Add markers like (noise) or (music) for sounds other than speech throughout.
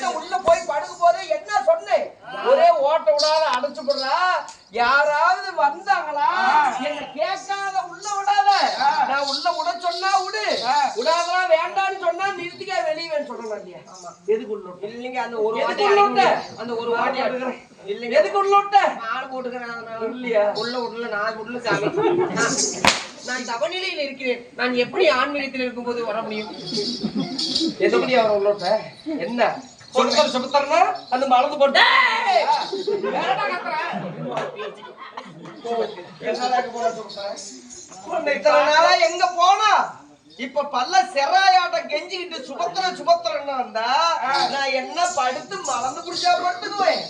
உன்கிட்ட உள்ள போய் படுக்க போது என்ன சொன்னேன்? ஒரே ஓட்ட விடாத அடைச்சு விடுறா யாராவது வந்தாங்களா? என்ன கேட்காத உள்ள விடாத. நான் உள்ள விட சொன்னா விடு. விடாதா வேண்டாம்னு சொன்னா நிறுத்திக்க வெளியே சொல்லணும் இல்லையா. எதுக்கு உள்ள? இல்லைங்க அந்த ஒரு வாட்டி உள்ள. அந்த ஒரு வாட்டி அடிக்கிறேன் இல்லைங்க. எதுக்கு உள்ள விட்ட மாடு போட்டுக்கிறேன். இல்லையா? உள்ள விடல நான் விடல சாமி. (laughs) நான் தவநிலையில் இருக்கிறேன். நான் எப்படி ஆன்மீகத்தில் இருக்கும்போது வர முடியும்? அவன் உள்ள விட்ட? என்ன? சுமத்தர் சுமத்தர்னா அந்த மறந்து போட்டு. இத்தனை நாளா எங்க போனா? இப்ப பல்ல செராயாட்டம் கெஞ்சிக்கிட்டு சுபத்திர சுபத்திரன்னு வந்தா நான் என்ன படுத்து மறந்து குடிச்சா பட்டுக்குவேன்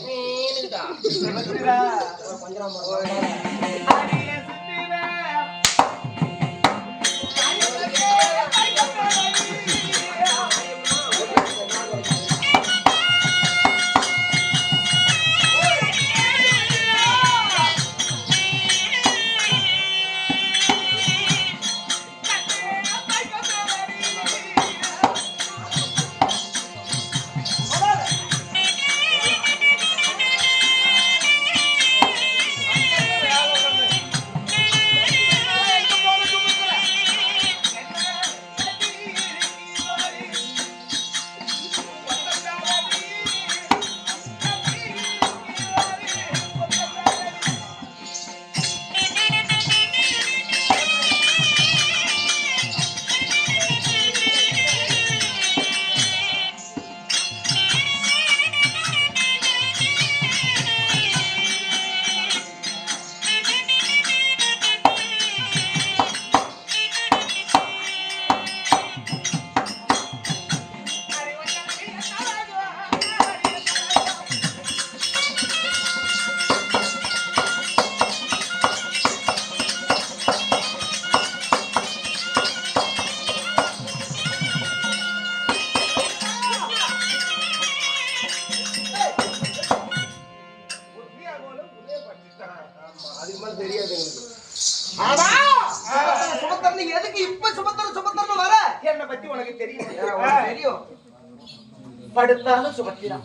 படுத்தாலும் சுபத்திரா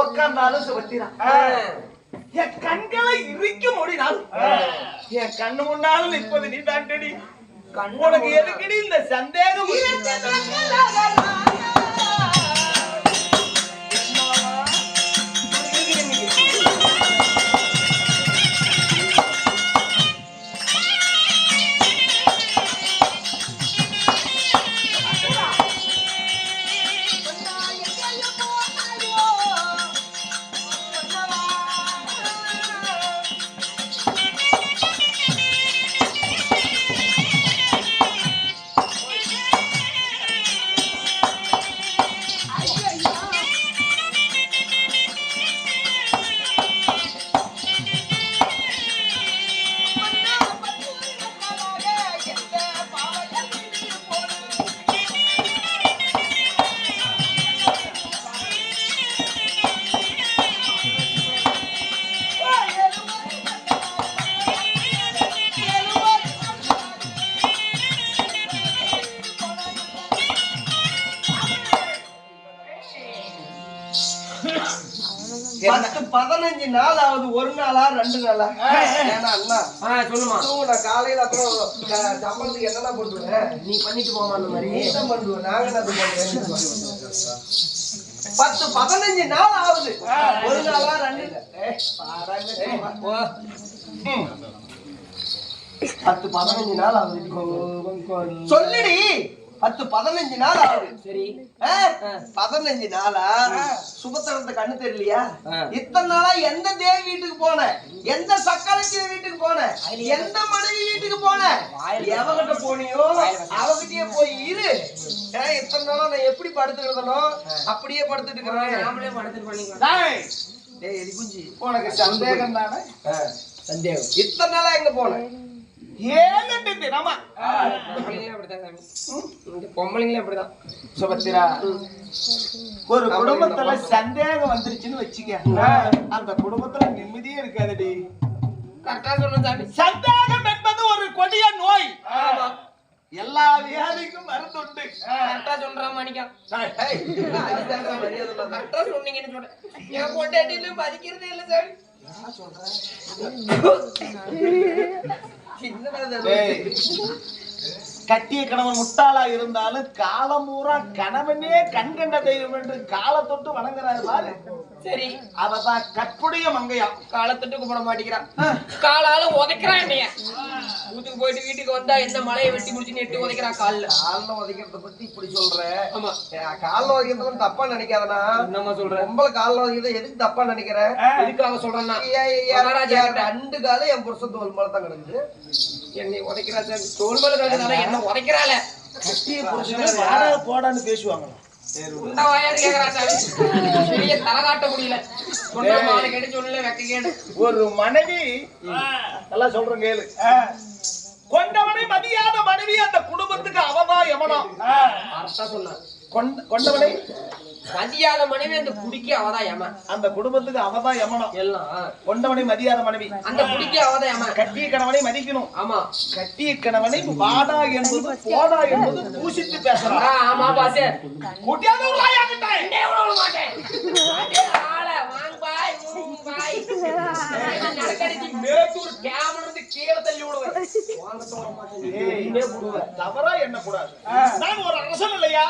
உட்கார்ந்தாலும் சுபத்திரா என் கண்களை இறுக்க முடினால் என் கண்ணு முன்னாலும் நிற்பது நீ தாண்டடி உனக்கு எதுக்குடி இந்த சந்தேகம்? பத்து பதினஞ்சு நாள் ஆகுது ஒரு நாளா ரெண்டு நாளா? ஏன்னா அண்ணா சொல்லுமா. தூங்குன காலையில அப்புறம் சம்பளத்துக்கு என்னென்ன பண்ணுவேன் நீ பண்ணிட்டு போமா அந்த மாதிரி. நீ தான் பண்ணுவேன் நாங்க என்ன பண்ணுவேன் பத்து பதினஞ்சு நாள் ஆகுது ஒரு நாளா ரெண்டு. பத்து பதினஞ்சு நாள் ஆகுது சொல்லுடி. பத்து பதினஞ்சு நாள்? ஆகுது சரி? பதினஞ்சு நாளா? சுபத்திரத்தை கண்ணு தெரியலையா. இத்தனை நாளா எந்த தேவி வீட்டுக்கு போன எந்த சக்காலட்சுமி வீட்டுக்கு போன எந்த மனைவி வீட்டுக்கு போன எவகிட்ட போனியோ? அவகிட்டயே போய் இரு. இத்தனை நாளா நான் எப்படி படுத்துக்கிறதனோ அப்படியே படுத்துட்டு இருக்கிறேன் உனக்கு சந்தேகம் தானே சந்தேகம். இத்தனை நாளா எங்க போன ஏழெட்டு தினமா பொம்பளைங்களும் அப்படிதான் சுபத்திரா ஒரு குடும்பத்துல சந்தேகம் வந்துருச்சுன்னு வச்சுக்க. அந்த குடும்பத்துல நிம்மதியே இருக்காதுடி. கரெக்டா சாமி. சந்தேகம் என்பது ஒரு கொடிய நோய். ஆமா. எல்லா வியாதிக்கும் மருந்துண்டு. கரெக்டா சொல்றான் மாணிக்கம் ஏய், கரெக்டா சொன்னீங்கன்னு சொல்றேன். என் பொண்டாட்டியில மதிக்கிறதே இல்ல சாமி என்னடா இது? ஏய், கட்டிய கணவன் முட்டாளா இருந்தாலும் காலம் பூரா கணவனே கண்கண்ட தெய்வம் என்று காலை தொட்டு வணங்குறாரு பாரு. சரி. அவதான் கற்புடைய மங்கையா? காலத்தட்டு கூப்பிட மாட்டேங்கிறான். காலால உதைக்கிறான் என்னைய. வீட்டுக்கு போயிட்டு வீட்டுக்கு வந்தா என்ன மலையை வெட்டி முடிச்சு நெட்டு உதைக்கிறான் கால்ல. கால்ல உதைக்கிறத பத்தி இப்படி சொல்ற? ஆமா. கால்ல உதைக்கிறதும் தப்பா நினைக்காதனா என்னம்மா சொல்ற? பொம்பளை கால்ல உதைக்கிறத எதுக்கு தப்பா நினைக்கிற? எதுக்காக சொல்றேன்னா. ரெண்டு காலம் என் புருஷன் தோல் மேல தான் கிடக்குது என்னை உதைக்கிறா சாமி தோல் மேல கிடக்குறால என்ன உதைக்கிறாள. கட்டிய புருஷன் வாடகை போடான்னு கேடு. ஒரு மனைவி நல்லா சொல்றேன் கேளு. கொண்டவனை மதியாத மனைவி அந்த குடும்பத்துக்கு அவதான் கொண்ட- கொண்டவனை மதியாத மனைவி அந்த குடிக்க அவதான் ஏமா அந்த குடும்பத்துக்கு அவதான் எமனம் எல்லாம். கொண்டவனை மதியாத மனைவி. அந்த குடிக்க அவதான் ஏமா கட்டிய கணவனை மதிக்கணும். ஆமா. கட்டிய கணவனை வாடா என்பது போடா என்பது தூசித்து ஆ, பேசுறான் ஆமா பாசே கூட்டியாந்து விடுறாயாங்கிட்ட. இங்கே விட மாட்டேன். அதே ஆளை வாங்க பாய் மூணு பாய். நடக்கடிச்சு மேட்டூர் கேமரா இருந்து கீழே தள்ளி விடுவேன். ஏய், தவறா எண்ணக்கூடாது நான் ஒரு அரசன் இல்லையா?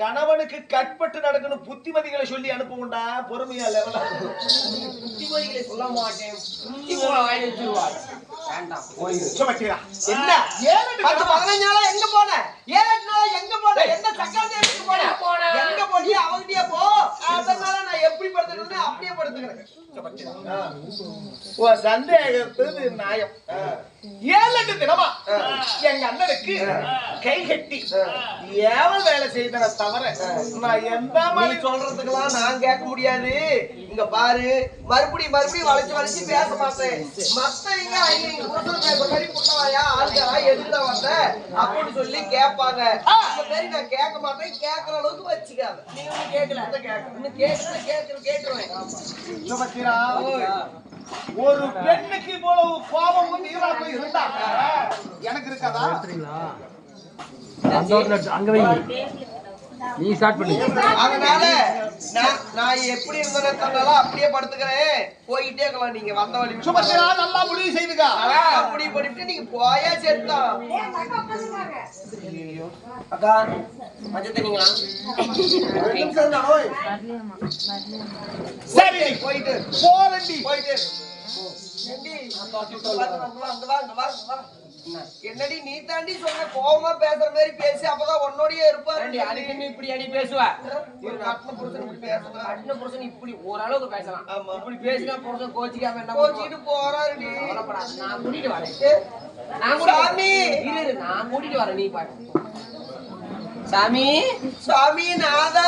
கணவனுக்கு கட்பட்டு நடக்கணும் புத்திமதிகளை சொல்லி அனுப்புவோம்டா பொறுமையா லெவலா புத்திமதிகளை சொல்ல மாட்டேன். புத்தி வேண்டாம். என்ன? ஏழு பத்து பதினஞ்சு நாளா எங்க போன? ஏழு எட்டு நாளா எங்க போன? எந்த போன? எங்க போன? எங்க போனியா அவங்கிட்டயே போ. அதனால நான் எப்படி படுத்துக்கிறேன் அப்படியே படுத்துக்கிறேன். உன் சந்தேகத்துக்கு நியாயம் ஏழு தினமா? எங்க அண்ணனுக்கு கை கட்டி ஏவல் வேலை செய்தன தவிர நான் எந்த மாதிரி சொல்றதுக்கெல்லாம் நான் கேட்க முடியாது. இங்க பாரு. மறுபடியும் மறுபடியும் வளைச்சு வளைச்சு பேச மாட்டேன். மத்தவங்க ஐயா, இங்க மாதிரி புட்டவாயா ஆளுக்கா எதுக்குடா வந்த. அப்படின்னு சொல்லி கேட்பாங்க. அந்த மாதிரி நான் கேட்க மாட்டேன். கேட்கற அளவுக்கு வச்சுக்காத. நீ ஒண்ணு கேட்கல. இன்னும் கேட்கல. கேட்கற கேட்டுருவேன். ஒரு பெண்ணுக்கு இவ்வளவு கோபமும் நீராப்பு இருந்தா? எனக்கு இருக்காதா? அதனால நான் நான் எப்படி இருந்தேன்னு தந்தாலும் அப்படியே படுத்துக்கிறேன். போயிட்டே இருக்கலாம் நீங்க வந்த வழி விட்டு. சுமத்திரா நல்லா முடிவு செய்துக்கா. அப்படி பண்ணிட்டு நீங்க போயா சேர்த்தான் அக்கா மஞ்சள் தண்ணிங்களா? சரி. போயிட்டு. போரண்டி போயிட்டு. அங்க வா, அங்க வா, அங்க வா, அங்க வா, அங்க வா. என்னடி நீ தாண்டி சொன்ன கோவமா பேசுற மாதிரி பேசி அப்பதான் உன்னோடயே இருப்பாரு அதுக்குன்னு இப்படி அடி பேசுவ? ஒரு கட்டின புருஷன் இப்படி பேசுறான் கட்டின புருஷன் இப்படி ஓரளவுக்கு பேசலாம். இப்படி பேசினா புருஷன் கோச்சிக்காம என்ன கோச்சிட்டு போறாருடி. கவலைப்படாத, நான் கூட்டிட்டு வரேன். நான் இரு, நான் கூட்டிட்டு வரேன் நீ பாரு. சாமி. சாமி நாதா.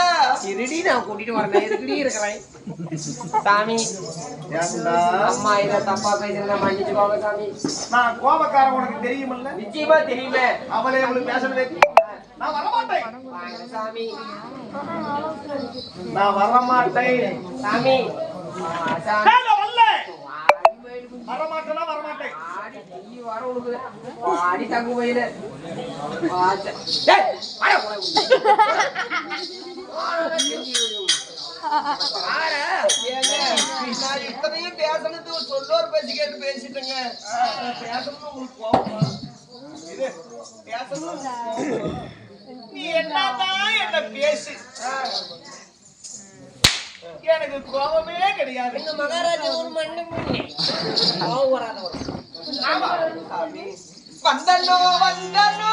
இருடி நான் கூட்டிட்டு வரேன். எதுக்குடி இருக்கிறேன். சாமி? அம்மா இதை தப்பா பேசுறத மன்னிச்சுக்கோங்க சாமி. நான் கோபக்காரன் உனக்கு தெரியுமில்ல? நிச்சயமா தெரியுமே அவளே அவளுக்கு பேசவில்லை நான் வரமாட்டேன். சாமி. நான் வரமாட்டேன். சாமி. ஆ, சாமி மயிலு. வரமாட்டேனா. ஆடி வர தங்கு மயிலு ஆச்சா. நான் இத்தனையும் பேசணுது ஒரு சொல்லோர் பேசி கேட்டு பேசிட்டேங்க பேசணும்னு உங்களுக்கு கோபம் இது பேசணும் நீ என்னதான் என்ன பேசு எனக்கு கோபமே கிடையாது எங்க மகாராஜா ஒரு மண்ணு மணி கோவம் வராதவர் ஆமா வந்தனோ வந்தனோ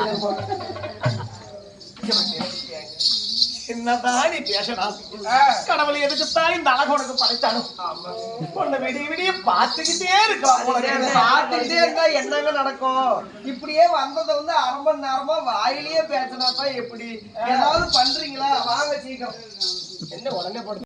என்னதான் நீ பேசலாம் கடவுள் எதுக்குத்தான் இந்த அழகு உனக்கு படைச்சாலும்? உன்னை விடிய விடிய பார்த்துக்கிட்டே இருக்கான் பார்த்துக்கிட்டே இருந்தா என்னங்க நடக்கும்? இப்படியே வந்ததை வந்து அரை மணி நேரமா வாயிலேயே பேசினா தான் எப்படி ஏதாவது பண்றீங்களா? வாங்க சீக்கிரம். என்ன உடனே போடு